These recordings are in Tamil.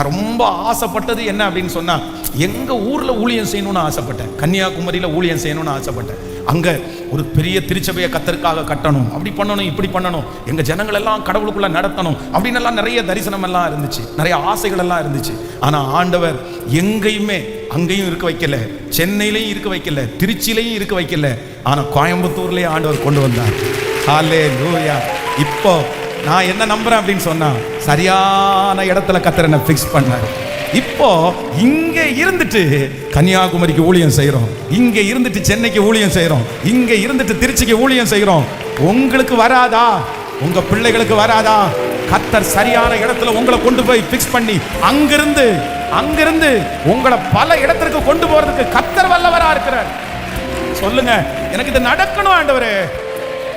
நான் ரொம்ப ஆசைப்பட்டது என்ன அப்படின்னு சொன்னால் எங்கள் ஊரில் ஊழியம் செய்யணும்னு ஆசைப்பட்டேன். கன்னியாகுமரியில் ஊழியம் செய்யணும்னு ஆசைப்பட்டேன். அங்கே ஒரு பெரிய திருச்சபையை கத்தருக்காக கட்டணும். அப்படி பண்ணணும் இப்படி பண்ணணும். எங்கள் ஜனங்கள் எல்லாம் கடவுளுக்குள்ளே நடத்தணும். அப்படின்னு எல்லாம் நிறைய தரிசனம் எல்லாம் இருந்துச்சு. நிறைய ஆசைகள் எல்லாம் இருந்துச்சு. ஆனால் ஆண்டவர் எங்கேயுமே அங்கேயும் இருக்க வைக்கல. சென்னையிலையும் இருக்க வைக்கல. திருச்சியிலையும் இருக்க வைக்கல. ஆனால் கோயம்புத்தூர்லேயே ஆண்டவர் கொண்டு வந்தார். ஹாலே லூயா இப்போ நான் என்ன நம்புறேன் அப்படின்னு சொன்னா சரியான இடத்துல கத்தர் என்ன ஃபிக்ஸ் பண்ணார். இப்போ இங்க இருந்துட்டு கன்னியாகுமரிக்கு ஊழியம் செய்கிறோம் இங்க இருந்துட்டு சென்னைக்கு ஊழியம் செய்கிறோம் இங்க இருந்துட்டு திருச்சிக்கு ஊழியம் செய்கிறோம் உங்களுக்கு வராதா? உங்க பிள்ளைகளுக்கு வராதா? கத்தர் சரியான இடத்துல உங்களை கொண்டு போய் ஃபிக்ஸ் பண்ணி அங்கிருந்து அங்கிருந்து உங்களை பல இடத்திற்கு கொண்டு போறதுக்கு கத்தர் வல்லவரா இருக்கிறார். சொல்லுங்க எனக்கு இது நடக்கணும் ஆண்டவரே.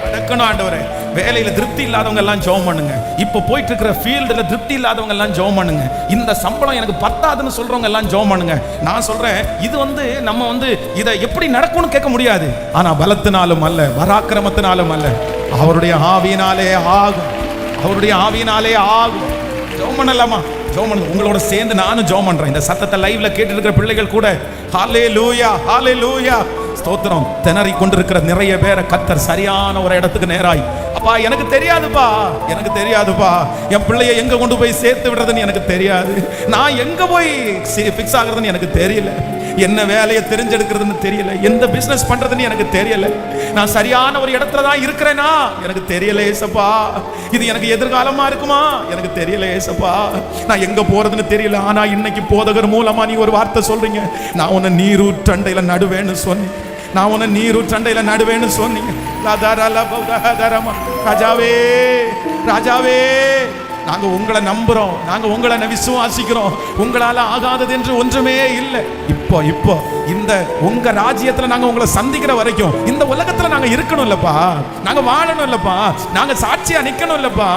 நடக்கணும் ஆண்டவரே. வேலையில திருப்தி இல்லாதவங்க எல்லாம் ஜெபம் பண்ணுங்க. இப்போ போயிட்டு இருக்கிற ஃபீல்டில் திருப்தி இல்லாதவங்க எல்லாம் ஜெபம் பண்ணுங்க. இந்த சம்பளம் எனக்கு பத்தாதுன்னு சொல்றவங்க எல்லாம் ஜெபம் பண்ணுங்க. நான் சொல்றேன் இது வந்து நம்ம வந்து இதை எப்படி நடக்கும்னு கேட்க முடியாது. ஆனா பலத்தினாலும் அல்ல பராக்கிரமத்தினாலும் அல்ல. அவருடைய ஆவியினாலே ஆகும். அவருடைய ஆவியினாலே ஆகும். ஜெபம் பண்ணலாமா? ஜோம் பண்ணு உங்களோட சேர்ந்து நானும் ஜோம் பண்றேன். இந்த சத்தத்தை லைவ்ல கேட்டு இருக்கிற பிள்ளைகள் கூட ஹாலே லூயா ஹாலே லூயா ஸ்தோத்திரம். திணறி கொண்டிருக்கிற நிறைய பேரை கத்தர் சரியான ஒரு இடத்துக்கு நேராய். அப்பா எனக்கு தெரியாதுப்பா. எனக்கு தெரியாதுப்பா. என் பிள்ளைய எங்க கொண்டு போய் சேர்த்து விடுறதுன்னு எனக்கு தெரியாது. நான் எங்க போய் ஃபிக்ஸ் ஆகுறதுன்னு எனக்கு தெரியல. என்ன வேலையை தெரிஞ்செடுக்கிறதுன்னு தெரியல. எந்த பிசினஸ் பண்றதுன்னு எனக்கு தெரியல. நான் சரியான ஒரு இடத்துல தான் இருக்கிறேனா? எனக்கு தெரியல ஏசப்பா. இது எனக்கு எதிர்காலமா இருக்குமா? எனக்கு தெரியல ஏசப்பா. நான் எங்க போறதுன்னு தெரியல. ஆனா இன்னைக்கு போதகர் மூலமா நீ ஒரு வார்த்தை சொல்றீங்க. நான் உன்னை நீரூற்றண்டையில நடுவேன்னு சொன்னேன். நான் உன்னை நீரூற்றண்டையில நடுவேன்னு சொன்னீங்க ராஜாவே ராஜாவே. நாங்க உங்களை நம்புறோம். நாங்க உங்களை விசுவாசிக்கிறோம். உங்களால ஆகாதது என்று ஒன்றுமே இல்லை. இப்போ இப்போ இந்த உங்க ராஜ்யத்துல நாங்க உங்களை சந்திக்கிற வரைக்கும் இந்த உலகத்துல நாங்க இருக்கணும் இல்லப்பா. நாங்க வாழணும் இல்லப்பா. நாங்க சாட்சியா நிக்கணும் இல்லப்பா.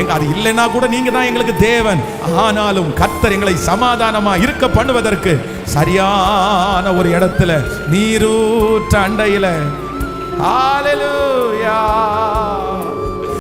எங்க அது இல்லைன்னா கூட நீங்க தான் எங்களுக்கு தேவன். ஆனாலும் கர்த்தர் எங்களை சமாதானமா இருக்க பண்ணுவதற்கு சரியான ஒரு இடத்துல நீரூற்ற அண்டையில. ஆலலூயா